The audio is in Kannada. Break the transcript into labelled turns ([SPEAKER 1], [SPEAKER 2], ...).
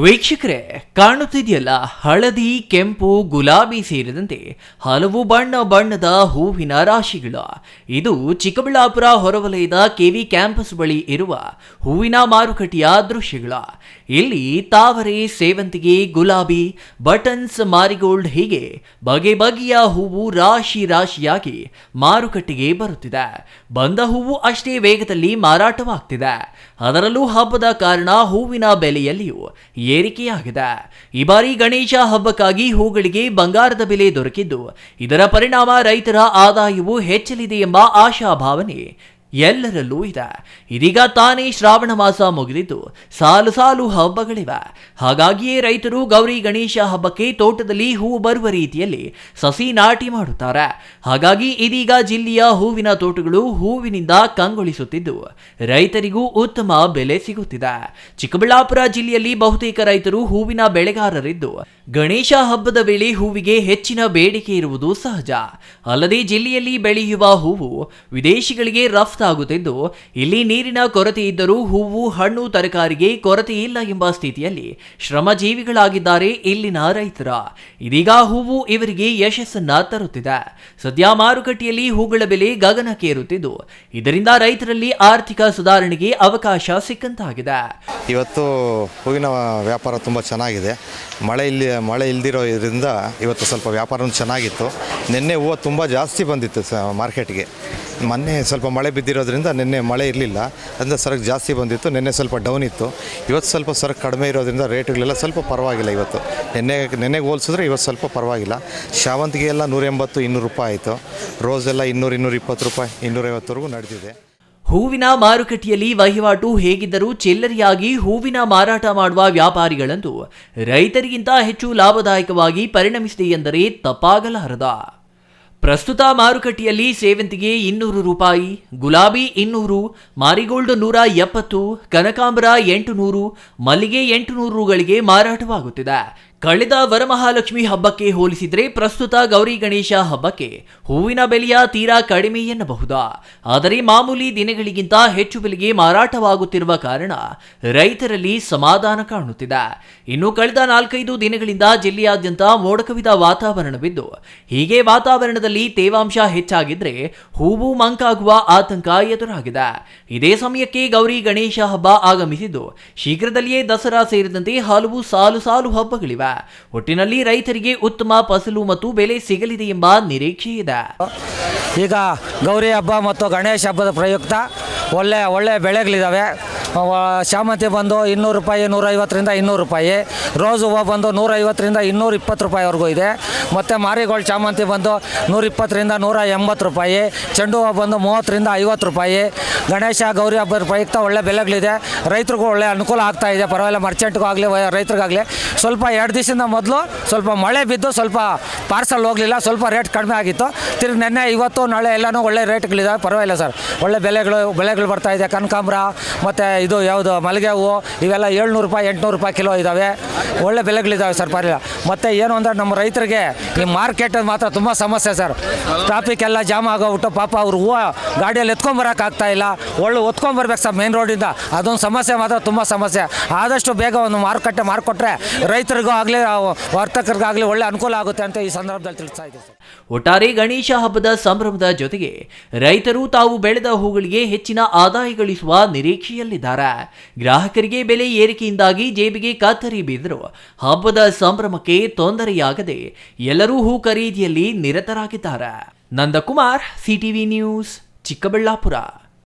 [SPEAKER 1] ವೀಕ್ಷಕರೇ, ಕಾಣುತ್ತಿದೆಯಲ್ಲ ಹಳದಿ, ಕೆಂಪು, ಗುಲಾಬಿ ಸೇರಿದಂತೆ ಹಲವು ಬಣ್ಣ ಬಣ್ಣದ ಹೂವಿನ ರಾಶಿಗಳು. ಇದು ಚಿಕ್ಕಬಳ್ಳಾಪುರ ಹೊರವಲಯದ ಕೆವಿ ಕ್ಯಾಂಪಸ್ ಬಳಿ ಇರುವ ಹೂವಿನ ಮಾರುಕಟ್ಟೆಯ ದೃಶ್ಯಗಳು. ಇಲ್ಲಿ ತಾವರೆ, ಸೇವಂತಿಗೆ, ಗುಲಾಬಿ, ಬಟನ್ಸ್, ಮಾರಿಗೋಲ್ಡ್ ಹೀಗೆ ಬಗೆ ಬಗೆಯ ಹೂವು ರಾಶಿ ರಾಶಿಯಾಗಿ ಮಾರುಕಟ್ಟೆಗೆ ಬರುತ್ತಿದೆ. ಬಂದ ಹೂವು ಅಷ್ಟೇ ವೇಗದಲ್ಲಿ ಮಾರಾಟವಾಗ್ತಿದೆ. ಅದರಲ್ಲೂ ಹಬ್ಬದ ಕಾರಣ ಹೂವಿನ ಬೆಲೆಯಲ್ಲಿಯೂ ಏರಿಕೆಯಾಗಿದೆ. ಈ ಬಾರಿ ಗಣೇಶ ಹಬ್ಬಕ್ಕಾಗಿ ಹೂಗಳಿಗೆ ಬಂಗಾರದ ಬೆಲೆ ದೊರಕಿದ್ದು. ಇದರ ಪರಿಣಾಮ ರೈತರ ಆದಾಯವು ಹೆಚ್ಚಲಿದೆ ಎಂಬ ಆಶಾಭಾವನೆ. ಎಲ್ಲರಲ್ಲೂ ಇದೆ. ಇದೀಗ ತಾನೇ ಶ್ರಾವಣ ಮಾಸ ಮುಗಿದಿದ್ದು. ಸಾಲು ಸಾಲು ಹಬ್ಬಗಳಿವೆ. ಹಾಗಾಗಿಯೇ ರೈತರು ಗೌರಿ ಗಣೇಶ ಹಬ್ಬಕ್ಕೆ ತೋಟದಲ್ಲಿ ಹೂವು ಬರುವ ರೀತಿಯಲ್ಲಿ ಸಸಿ ನಾಟಿ ಮಾಡುತ್ತಾರೆ. ಹಾಗಾಗಿ ಇದೀಗ ಜಿಲ್ಲೆಯ ಹೂವಿನ ತೋಟಗಳು ಹೂವಿನಿಂದ ಕಂಗೊಳಿಸುತ್ತಿದ್ದು, ರೈತರಿಗೂ ಉತ್ತಮ ಬೆಲೆ ಸಿಗುತ್ತಿದೆ. ಚಿಕ್ಕಬಳ್ಳಾಪುರ ಜಿಲ್ಲೆಯಲ್ಲಿ ಬಹುತೇಕ ರೈತರು ಹೂವಿನ ಬೆಳೆಗಾರರಿದ್ದು ಗಣೇಶ ಹಬ್ಬದ ವೇಳೆ ಹೂವಿಗೆ ಹೆಚ್ಚಿನ ಬೇಡಿಕೆ ಇರುವುದು ಸಹಜ. ಅಲ್ಲದೆ ಜಿಲ್ಲೆಯಲ್ಲಿ ಬೆಳೆಯುವ ಹೂವು ವಿದೇಶಿಗಳಿಗೆ ರಫ್ತಾಗುತ್ತಿದ್ದು ಇಲ್ಲಿ ನೀರಿನ ಕೊರತೆ ಇದ್ದರೂ ಹೂವು, ಹಣ್ಣು ತರಕಾರಿಗೆ ಕೊರತೆ ಇಲ್ಲ ಎಂಬ ಸ್ಥಿತಿಯಲ್ಲಿ ಶ್ರಮಜೀವಿಗಳಾಗಿದ್ದಾರೆ ಇಲ್ಲಿನ ರೈತರ. ಇದೀಗ ಹೂವು ಇವರಿಗೆ ಯಶಸ್ಸನ್ನ ತರುತ್ತಿದೆ. ಸದ್ಯ ಮಾರುಕಟ್ಟೆಯಲ್ಲಿ ಹೂಗಳ ಬೆಲೆ ಗಗನಕ್ಕೇರುತ್ತಿದ್ದು, ಇದರಿಂದ ರೈತರಲ್ಲಿ ಆರ್ಥಿಕ ಸುಧಾರಣೆಗೆ ಅವಕಾಶ ಸಿಕ್ಕಂತಾಗಿದೆ.
[SPEAKER 2] ಇವತ್ತು ಹೂವಿನ ವ್ಯಾಪಾರ ತುಂಬಾ ಚೆನ್ನಾಗಿದೆ. ಮಳೆ ಇಲ್ಲಿ ಮಳೆ ಇಲ್ದಿರೋ ಇದರಿಂದ ಇವತ್ತು ಸ್ವಲ್ಪ ವ್ಯಾಪಾರ ಚೆನ್ನಾಗಿತ್ತು. ನಿನ್ನೆ ಹೂವು ತುಂಬ ಜಾಸ್ತಿ ಬಂದಿತ್ತು ಸ, ಮಾರ್ಕೆಟ್ಗೆ. ಮೊನ್ನೆ ಸ್ವಲ್ಪ ಮಳೆ ಬಿದ್ದಿರೋದ್ರಿಂದ ನಿನ್ನೆ ಮಳೆ ಇರಲಿಲ್ಲ. ಅದರಿಂದ ಸರಕು ಜಾಸ್ತಿ ಬಂದಿತ್ತು, ನಿನ್ನೆ ಸ್ವಲ್ಪ ಡೌನ್ ಇತ್ತು. ಇವತ್ತು ಸ್ವಲ್ಪ ಸರಕು ಕಡಿಮೆ ಇರೋದ್ರಿಂದ ರೇಟ್ಗಳೆಲ್ಲ ಸ್ವಲ್ಪ ಪರವಾಗಿಲ್ಲ ಇವತ್ತು. ನಿನ್ನೆ, ನಿನ್ನೆಗೆ ಹೋಲಿಸಿದ್ರೆ ಇವತ್ತು ಸ್ವಲ್ಪ ಪರವಾಗಿಲ್ಲ. ಶಾವಂತಿಗೆ ಎಲ್ಲ ನೂರೆಂಬತ್ತು, ಇನ್ನೂರು ರೂಪಾಯಿ ಆಯಿತು. ರೋಸೆಲ್ಲ ಇನ್ನೂರು ಇನ್ನೂರು ಇಪ್ಪತ್ತು ರೂಪಾಯಿ ಇನ್ನೂರೈವತ್ತರೆಗೂ ನಡೆದಿದೆ.
[SPEAKER 1] ಹೂವಿನ ಮಾರುಕಟ್ಟೆಯಲ್ಲಿ ವಹಿವಾಟು ಹೇಗಿದ್ದರೂ ಚಿಲ್ಲರೆಯಾಗಿ ಹೂವಿನ ಮಾರಾಟ ಮಾಡುವ ವ್ಯಾಪಾರಿಗಳಂತೂ ರೈತರಿಗಿಂತ ಹೆಚ್ಚು ಲಾಭದಾಯಕವಾಗಿ ಪರಿಣಮಿಸಿದೆ ಎಂದರೆ ತಪ್ಪಾಗಲಾರದ. ಪ್ರಸ್ತುತ ಮಾರುಕಟ್ಟೆಯಲ್ಲಿ ಸೇವಂತಿಗೆ ಇನ್ನೂರು ರೂಪಾಯಿ, ಗುಲಾಬಿ ಇನ್ನೂರು, ಮಾರಿಗೋಲ್ಡ್ ನೂರ ಎಪ್ಪತ್ತು, ಕನಕಾಂಬರ ಎಂಟು ನೂರು ಮಲ್ಲಿಗೆ ಎಂಟು ನೂರು ರುಗಳಿಗೆ ಮಾರಾಟವಾಗುತ್ತಿದೆ. ಕಳೆದ ವರಮಹಾಲಕ್ಷ್ಮಿ ಹಬ್ಬಕ್ಕೆ ಹೋಲಿಸಿದ್ರೆ ಪ್ರಸ್ತುತ ಗೌರಿ ಗಣೇಶ ಹಬ್ಬಕ್ಕೆ ಹೂವಿನ ಬೆಲೆಯ ತೀರಾ ಕಡಿಮೆ ಎನ್ನಬಹುದಾ? ಆದರೆ ಮಾಮೂಲಿ ದಿನಗಳಿಗಿಂತ ಹೆಚ್ಚು ಬೆಲೆಗೆ ಮಾರಾಟವಾಗುತ್ತಿರುವ ಕಾರಣ ರೈತರಲ್ಲಿ ಸಮಾಧಾನ ಕಾಣುತ್ತಿದೆ. ಇನ್ನು ಕಳೆದ ನಾಲ್ಕೈದು ದಿನಗಳಿಂದ ಜಿಲ್ಲೆಯಾದ್ಯಂತ ಮೋಡಕವಿದ ವಾತಾವರಣವಿದ್ದು, ಹೀಗೆ ವಾತಾವರಣದಲ್ಲಿ ತೇವಾಂಶ ಹೆಚ್ಚಾಗಿದ್ರೆ ಹೂವು ಮಂಕಾಗುವ ಆತಂಕ ಎದುರಾಗಿದೆ. ಇದೇ ಸಮಯಕ್ಕೆ ಗೌರಿ ಗಣೇಶ ಹಬ್ಬ ಆಗಮಿಸಿದ್ದು, ಶೀಘ್ರದಲ್ಲಿಯೇ ದಸರಾ ಸೇರಿದಂತೆ ಹಲವು ಸಾಲು ಸಾಲು ಹಬ್ಬಗಳಿವೆ. ಒಟ್ಟಿನಲ್ಲಿ ರೈತರಿಗೆ ಉತ್ತಮ ಫಸಲು ಮತ್ತು ಬೆಲೆ ಸಿಗಲಿದೆ ಎಂಬ ನಿರೀಕ್ಷೆ ಇದೆ.
[SPEAKER 3] ಈಗ ಗೌರಿ ಹಬ್ಬ ಮತ್ತು ಗಣೇಶ ಹಬ್ಬದ ಪ್ರಯುಕ್ತ ಒಳ್ಳೆ ಒಳ್ಳೆ ಬೆಳೆಗಳಿದ್ದಾವೆ ಶಾಮಂತಿ ಬಂದು ಇನ್ನೂರು ರೂಪಾಯಿ, ನೂರೈವತ್ತರಿಂದ ಇನ್ನೂರು ರೂಪಾಯಿ. ರೋಸ್ ಹೂವು ಬಂದು ನೂರೈವತ್ತರಿಂದ ಇನ್ನೂರು ಇಪ್ಪತ್ತು ರೂಪಾಯಿವರೆಗೂ ಇದೆ. ಮತ್ತು ಮಾರಿಗೋಲ್ಡ್ ಶಾಮಂತಿ ಬಂದು ನೂರಿಪ್ಪತ್ತರಿಂದ ನೂರ ಎಂಬತ್ತು ರೂಪಾಯಿ. ಚೆಂಡು ಹೂವು ಬಂದು ಮೂವತ್ತರಿಂದ ಐವತ್ತು ರೂಪಾಯಿ. ಗಣೇಶ, ಗೌರಿ ಹಬ್ಬದ ಪ್ರಯುಕ್ತ ಒಳ್ಳೆ ಬೆಲೆಗಳಿದೆ. ರೈತರಿಗೂ ಒಳ್ಳೆ ಅನುಕೂಲ ಆಗ್ತಾ ಇದೆ. ಪರವಾಗಿಲ್ಲ ಮರ್ಚೆಂಟ್ಗೂ ಆಗಲಿ ರೈತರಿಗಾಗಲಿ. ಸ್ವಲ್ಪ ಎರಡು ದಿವಸದಿಂದ ಮೊದಲು ಸ್ವಲ್ಪ ಮಳೆ ಬಿದ್ದು ಸ್ವಲ್ಪ ಪಾರ್ಸಲ್ ಹೋಗಲಿಲ್ಲ. ಸ್ವಲ್ಪ ರೇಟ್ ಕಡಿಮೆ ಆಗಿತ್ತು. ತಿರ್ಗಿ ನೆನ್ನೆ, ಇವತ್ತು, ನಾಳೆ ಎಲ್ಲನೂ ಒಳ್ಳೆ ರೇಟ್ಗಳಿದ್ದಾವೆ ಪರವಾಗಿಲ್ಲ ಸರ್. ಒಳ್ಳೆ ಬೆಲೆಗಳು ಬೆಲೆಗಳು ಬರ್ತಾ ಇದೆ. ಕನಕಾಂಬ್ರ, ಮತ್ತು ಇದು ಯಾವುದು ಮಲ್ಲಿಗೆ ಹೂವು, ಇವೆಲ್ಲ ಏಳ್ನೂರು ರೂಪಾಯಿ, ಎಂಟುನೂರು ರೂಪಾಯಿ ಕಿಲೋ ಇದ್ದಾವೆ ಒಳ್ಳೆ ಬೆಲೆಗಳಿದ್ದಾವೆ ಸರ್ ಪರವಾಗಿಲ್ಲ ಮತ್ತು ಏನು ಅಂದರೆ ನಮ್ಮ ರೈತರಿಗೆ ಈ ಮಾರ್ಕೆಟ್ ಮಾತ್ರ ತುಂಬ ಸಮಸ್ಯೆ ಸರ್. ಟ್ರಾಫಿಕ್ ಎಲ್ಲ ಜಾಮ್ ಆಗೋಗ್ಬಿಟ್ಟು ಪಾಪ ಅವ್ರು ಹೂವು ಗಾಡಿಯಲ್ಲಿ ಎತ್ಕೊಂಬರಕ್ಕೆ ಆಗ್ತಾ ಇಲ್ಲ. ಒಳ್ಳೆ ಒತ್ಕೊಂಬರ್ಬೇಕು ಸರ್ ಮೇನ್ ರೋಡಿಂದ ಅದೊಂದು ಸಮಸ್ಯೆ ಮಾತ್ರ, ತುಂಬ ಸಮಸ್ಯೆ. ಆದಷ್ಟು ಬೇಗ ಒಂದು ಮಾರುಕಟ್ಟೆ ಮಾರಿಕೊಟ್ರೆ ರೈತರಿಗೂ ಆಗಲಿ ವರ್ತಕರಿಗಾಗಲಿ ಒಳ್ಳೆ ಅನುಕೂಲ ಆಗುತ್ತೆ ಅಂತ ಈ ಸಂದರ್ಭದಲ್ಲಿ ತಿಳಿಸ್ತಾ ಇದ್ದೀವಿ ಸರ್.
[SPEAKER 1] ಒಟ್ಟಾರೆ ಗಣೇಶ ಹಬ್ಬದ ಸಂಭ್ರಮದ ಜೊತೆಗೆ ರೈತರು ತಾವು ಬೆಳೆದ ಹೂಗಳಿಗೆ ಹೆಚ್ಚಿನ ಆದಾಯ ಗಳಿಸುವ ನಿರೀಕ್ಷೆಯಲ್ಲಿದ್ದಾರೆ. ಗ್ರಾಹಕರಿಗೆ ಬೆಲೆ ಏರಿಕೆಯಿಂದಾಗಿ ಜೇಬಿಗೆ ಕತ್ತರಿ ಬೀದರು ಹಬ್ಬದ ಸಂಭ್ರಮಕ್ಕೆ ತೊಂದರೆಯಾಗದೆ ಎಲ್ಲರೂ ಹೂ ಖರೀದಿಯಲ್ಲಿ ನಿರತರಾಗಿದ್ದಾರೆ. Nandakumar, CTV news, Chikkaballapura.